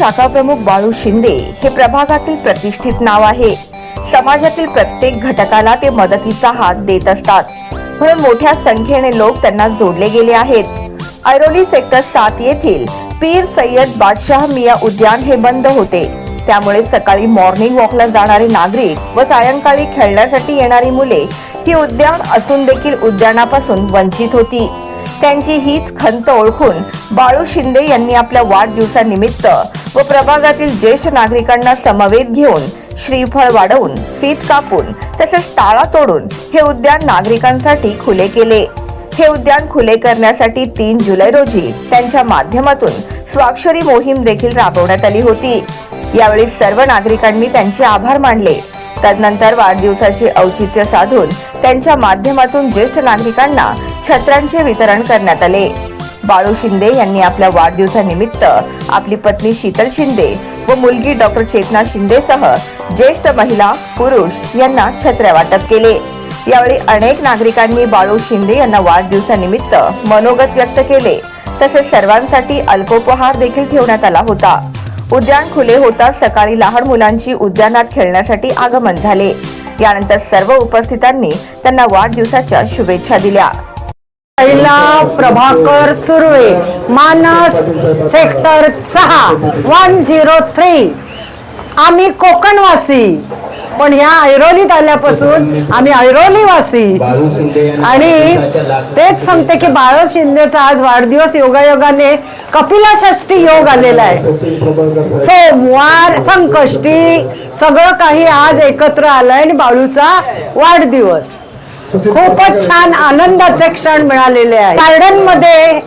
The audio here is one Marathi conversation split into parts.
शाखाप्रमुख शाखा प्रमुख बाळू शिंदे हे प्रभागातील प्रतिष्ठित नाव आहे. समाजातील प्रत्येक घटकाला ते मदतीचा हात देत असतात. म्हणून मोठ्या संख्येने लोक त्यांना जोडले गेले आहेत. ऐरोली सेक्टर सात येथील पीर सय्यद बादशाह मिया उद्यान हे बंद होते. त्यामुळे सकाळी मॉर्निंग वॉकला जाणारे नागरिक व सायंकाळी खेळण्यासाठी येणारी मुले ही उद्यान असून देखील उद्यानापासून वंचित होती. त्यांची हीच खंत ओळखून बाळू शिंदे यांनी आपल्या वाढदिवसानिमित्त व प्रभागातील ज्येष्ठ नागरिकांना समवेत घेऊन श्रीफळ वाढवून फीत कापून तसेच ताळा तोडून हे उद्यान नागरिकांसाठी खुले केले. हे उद्यान खुले करण्यासाठी तीन जुलै रोजी त्यांच्या माध्यमातून स्वाक्षरी मोहीम देखील राबवण्यात आली होती. यावेळी सर्व नागरिकांनी त्यांचे आभार मानले. तदनंतर वाढदिवसाचे औचित्य साधून त्यांच्या माध्यमातून ज्येष्ठ नागरिकांना छत्र्यांचे वितरण करण्यात आले. बाळू शिंदे यांनी आपल्या वाढदिवसानिमित्त आपली पत्नी शीतल शिंदे व मुलगी डॉक्टर चेतना शिंदेसह ज्येष्ठ महिला पुरुष यांना छत्र्या वाटप केले. यावेळी अनेक नागरिकांनी बाळू शिंदे यांना वाढदिवसानिमित्त मनोगत व्यक्त केले. तसेच सर्वांसाठी अल्पोपहार देखील ठेवण्यात आला होता. उद्यान खुले होता सकाळी लहान मुलांची उद्यानात खेळण्यासाठी आगमन झाले. यानंतर सर्व उपस्थितांनी त्यांना वाढदिवसाच्या शुभेच्छा दिल्या. पहिला प्रभाकर सुर्वे मानस सेक्टर सहा वन झिरो थ्री आम्ही कोकणवासी. पण ह्या ऐरोलीत आल्यापासून आम्ही ऐरोलीवासी. आणि तेच सांगते की बाळू शिंदेचा आज वाढदिवस योगायोगाने कपिला षष्ठी योग आलेला आहे. सोमवार संकष्टी सगळं काही आज एकत्र आलंय आणि बाळूचा वाढदिवस. खूपच छान आनंदाचे क्षण मिळालेले आहे गार्डनमध्ये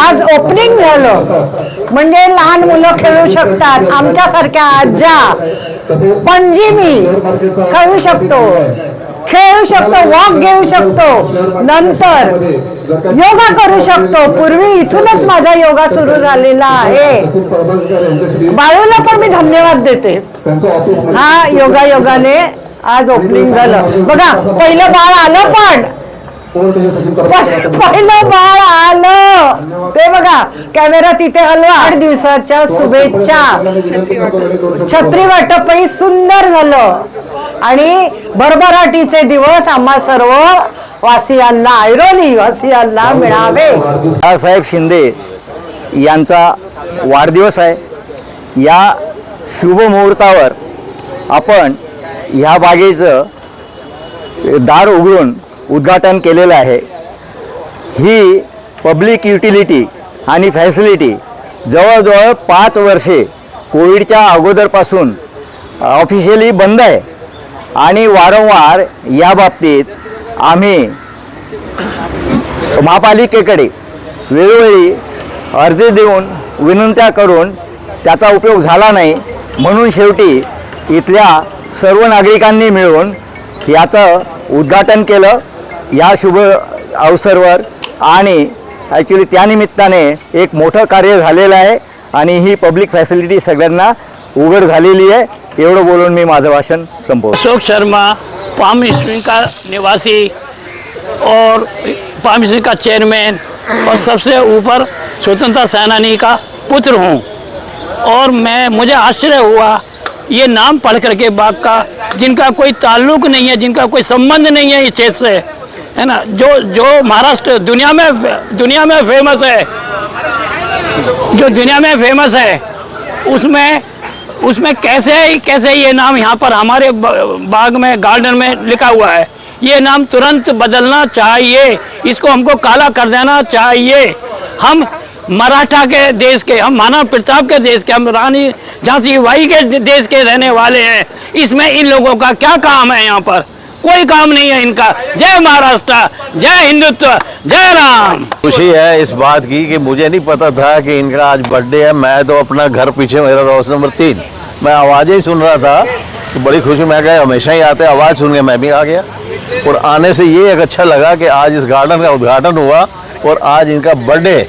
आज ओपनिंग झालं. म्हणजे लहान मुलं खेळू शकतात. आमच्यासारख्या आज्या मी खेळू शकतो. खेळू शकतो वॉक घेऊ शकतो. नंतर योगा करू शकतो. पूर्वी इथूनच माझा योगा सुरू झालेला आहे. बाळूला पण मी धन्यवाद देते. हा योगा योगाने आज ओपनिंग झालं. बघा पहिलं बाळ आलं पण. पहिलं बाळ आलं. ते बघा कॅमेरा तिथे हलवा. आठ दिवसाच्या शुभेच्छा. छत्री वाटपही सुंदर झालं. आणि भरभराटीचे दिवस आम्हा सर्व वासियांना ऐरोली वासियांना मिळावे. बाळासाहेब शिंदे यांचा वाढदिवस आहे. या शुभ मुहूर्तावर आपण ह्या बागेचं दार उघडून उद्घाटन केलेलं आहे. ही पब्लिक युटिलिटी आणि फॅसिलिटी जवळजवळ पाच वर्षे कोविडच्या अगोदरपासून ऑफिशियली बंद आहे. आणि वारंवार या बाबतीत आम्ही महापालिकेकडे वेळोवेळी अर्ज देऊन विनंत्या करून त्याचा उपयोग झाला नाही. म्हणून शेवटी इथल्या सर्व नागरिकांनी मिळून याचं उद्घाटन केलं या शुभ अवसरवर. आणि ॲक्च्युली त्यानिमित्ताने एक मोठं कार्य झालेलं आहे आणि ही पब्लिक फॅसिलिटी सगळ्यांना उघड झालेली आहे. एवढं बोलून मी माझं भाषण संपव अशोक शर्मा पाम स्प्रिंग का निवासी और पाम स्प्रिंग का चेयरमैन और सबसे ऊपर स्वतंत्रता सेनानी का पुत्र हूँ। और मैं मुझे आश्चर्य हुआ ये नाम पढ़ करके बाग का, जिनका कोई ताल्लुक नहीं है, जिनका कोई संबंध नहीं है इस क्षेत्र से, है ना? जो जो महाराष्ट्र दुनिया में दुनिया में फ़ेमस है, जो दुनिया में फ़ेमस है, उसमें उसमें कैसे कैसे ये नाम यहाँ पर हमारे बाग में गार्डन में लिखा हुआ है? ये नाम तुरंत बदलना चाहिए। इसको हमको काला कर देना चाहिए। हम मराठा के देश के, हम मानव प्रताप के देश के, हम रानी झांसी बाई के देश के रहने वाले हैं। इसमें इन लोगों का क्या काम है यहाँ पर? कोई काम नहीं है इनका। जय महाराष्ट्र, जय हिंदुत्व, जय राम। खुशी है इस बात की कि मुझे नहीं पता था कि इनका आज बर्थडे है। मैं तो अपना घर पीछे, मेरा हाउस नंबर तीन। मैं आवाज़ ही सुन रहा था तो बड़ी खुशी मैं गया हमेशा ही आते आवाज़ सुन के मैं भी आ गया। और आने से ये एक अच्छा लगा कि आज इस गार्डन का उद्घाटन हुआ और आज इनका बर्थडे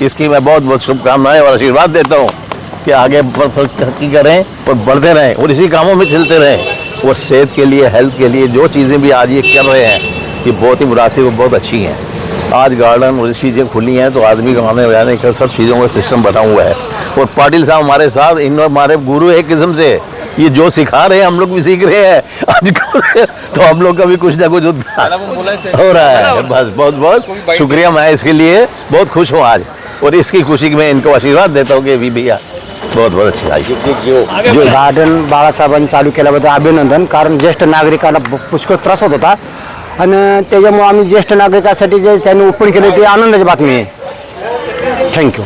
इसकी मैं बहुत बहुत शुभकामनाएँ और आशीर्वाद देता हूँ कि आगे तरक्की करें और बढ़ते रहें और इसी कामों में चलते रहें और सेहत के लिए हेल्थ के लिए जो चीज़ें भी आज ये कर रहे हैं ये बहुत ही मुनासिब और बहुत अच्छी हैं। आज गार्डन और चीज़ें खुली हैं तो आदमी को आने जाने का सब चीज़ों का सिस्टम बना हुआ है। और पाटिल साहब हमारे साथ इन हमारे गुरु एक किस्म से ये जो सिखा रहे हैं हम लोग भी सीख रहे हैं। आजकल तो हम लोग का भी कुछ ना कुछ हो रहा है। बस बहुत बहुत शुक्रिया मैं इसके लिए बहुत खुश हूँ आज। और इसकी खुशी में इनको आशीर्वाद देता हूँ कि भी भैया बहुत बहुत अच्छी आई जो गार्डन बाळासाहेबांनी चालू केल्याबद्दल अभिनंदन कारण ज्येष्ठ नागरिकांना पुष्कळ त्रास होत होता आणि त्याच्यामुळे आम्ही ज्येष्ठ नागरिकासाठी जे त्यांनी ओपन केले ते आनंदाची बातमी आहे थँक्यू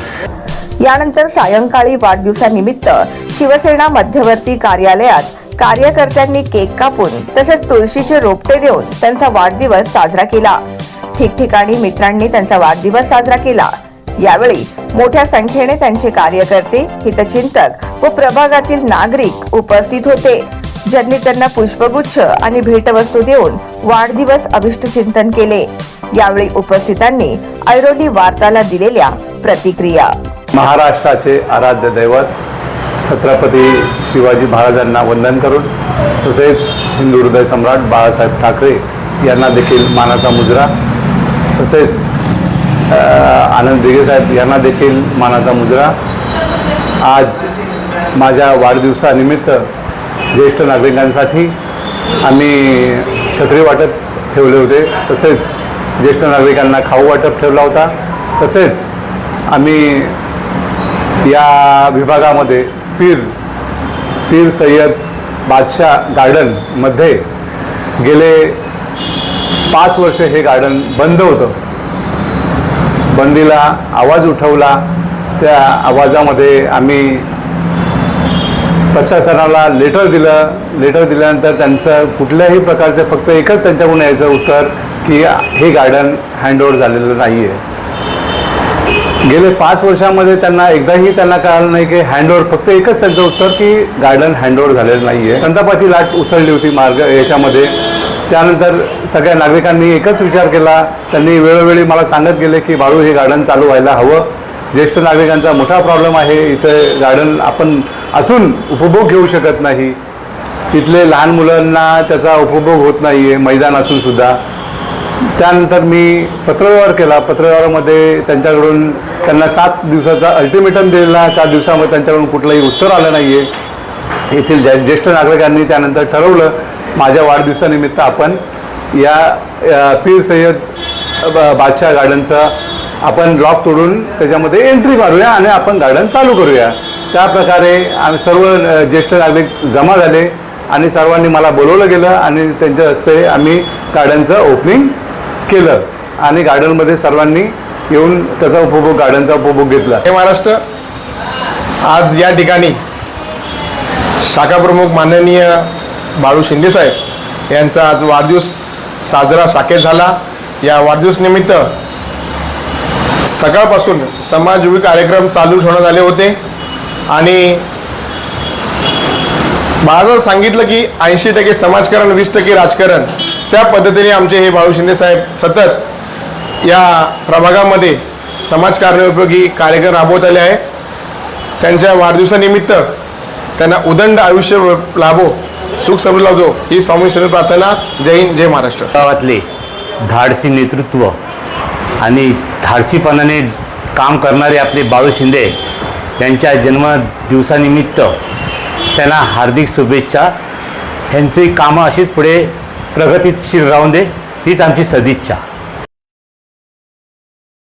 यानंतर सायंकाळी वाढदिवसानिमित्त शिवसेना मध्यवर्ती कार्यालयात कार्यकर्त्यांनी केक कापून तसेच तुळशीचे रोपटे देऊन त्यांचा वाढदिवस साजरा केला ठिकठिकाणी मित्रांनी त्यांचा वाढदिवस साजरा केला यावेळी मोठ्या संख्येने त्यांचे कार्यकर्ते हितचिंतक व प्रभागातील नागरिक उपस्थित होते ज्यांनी त्यांना पुष्पगुच्छ आणि भेटवस्तू देऊन वाढदिवस अभिष्टचिंतन केले. यावेळी उपस्थितांनी ऐरोली वार्ताला दिलेल्या प्रतिक्रिया. महाराष्ट्राचे आराध्य दैवत छत्रपती शिवाजी महाराजांना वंदन करून तसेच हिंदू हृदय सम्राट बाळासाहेब ठाकरे यांना देखील मानाचा मुजरा तसेच आनंद दिघे साहेब यांना देखील मानाचा मुजरा. आज माझ्या वाढदिवसानिमित्त ज्येष्ठ नागरिकांसाठी आम्ही छत्री वाटप ठेवले होते. तसेच ज्येष्ठ नागरिकांना खाऊ वाटप ठेवला होता. तसेच आम्ही या विभागामध्ये पीर पीर सय्यद बादशाह गार्डनमध्ये गेले पाच वर्ष हे गार्डन बंद होतं. बंदीला आवाज उठवला त्या आवाजामध्ये आम्ही प्रशासनाला लेटर दिलं. लेटर दिल्यानंतर त्यांचं कुठल्याही प्रकारचं फक्त एकच त्यांच्याकडून यायचं उत्तर की हे गार्डन हँडओव्हर झालेलं नाही आहे गेले पाच वर्षामध्ये त्यांना एकदाही त्यांना कळालं नाही की हँडओव्हर फक्त एकच त्यांचं उत्तर की गार्डन हँडओव्हर झालेलं नाही आहे संतापाची लाट उसळली होती मार्ग याच्यामध्ये. त्यानंतर सगळ्या नागरिकांनी एकच विचार केला. त्यांनी वेळोवेळी मला सांगत गेले की बाळू हे गार्डन चालू व्हायला हवं. ज्येष्ठ नागरिकांचा मोठा प्रॉब्लेम आहे. इथे गार्डन आपण असून उपभोग घेऊ शकत नाही. इथले लहान मुलांना त्याचा उपभोग होत नाही आहे मैदान असून सुद्धा. त्यानंतर मी पत्रव्यवहार केला. पत्रव्यवहारामध्ये त्यांच्याकडून त्यांना सात दिवसाचा अल्टिमेटम दिलेला. सात दिवसामध्ये त्यांच्याकडून कुठलंही उत्तर आलं नाही आहे येथील ज्येष्ठ नागरिकांनी त्यानंतर ठरवलं माझ्या वाढदिवसानिमित्त आपण या पीर सय्यद बादशाह गार्डनचं आपण लॉक तोडून त्याच्यामध्ये एंट्री मारूया आणि आपण गार्डन चालू करूया. त्या प्रकारे आम्ही सर्व ज्येष्ठ नागरिक जमा झाले आणि सर्वांनी मला बोलवलं गेलं आणि त्यांच्या हस्ते आम्ही गार्डनचं ओपनिंग केलं आणि गार्डनमध्ये सर्वांनी येऊन त्याचा उपभोग गार्डनचा उपभोग घेतला. हे महाराष्ट्र आज या ठिकाणी शाखा प्रमुख माननीय बाळू शिंदेसाहेब यांचा आज वाढदिवस साजरा साकेत झाला. या वाढदिवसनिमित्त सकाळपासून समाजयोगी कार्यक्रम चालू ठेवण्यात आले होते. आणि बाळासाहेब सांगितलं की ऐंशी टक्के समाजकारण वीस टक्के राजकारण. त्या पद्धतीने आमचे हे बाळू शिंदेसाहेब सतत या प्रभागामध्ये समाजकारणोपयोगी कार्यक्रम राबवत आले आहे त्यांच्या वाढदिवसानिमित्त त्यांना उदंड आयुष्य लाभो. सुख समृद्धी लावतो ही स्वामी श्री प्रार्थना. जय हिंद जय महाराष्ट्र. गावातले धाडसी नेतृत्व आणि धाडसीपणाने काम करणारे आपले बाळू शिंदे यांच्या जन्मदिवसानिमित्त त्यांना हार्दिक शुभेच्छा. यांची कामं अशीच पुढे प्रगतीशील राहून दे. हीच आमची सदिच्छा.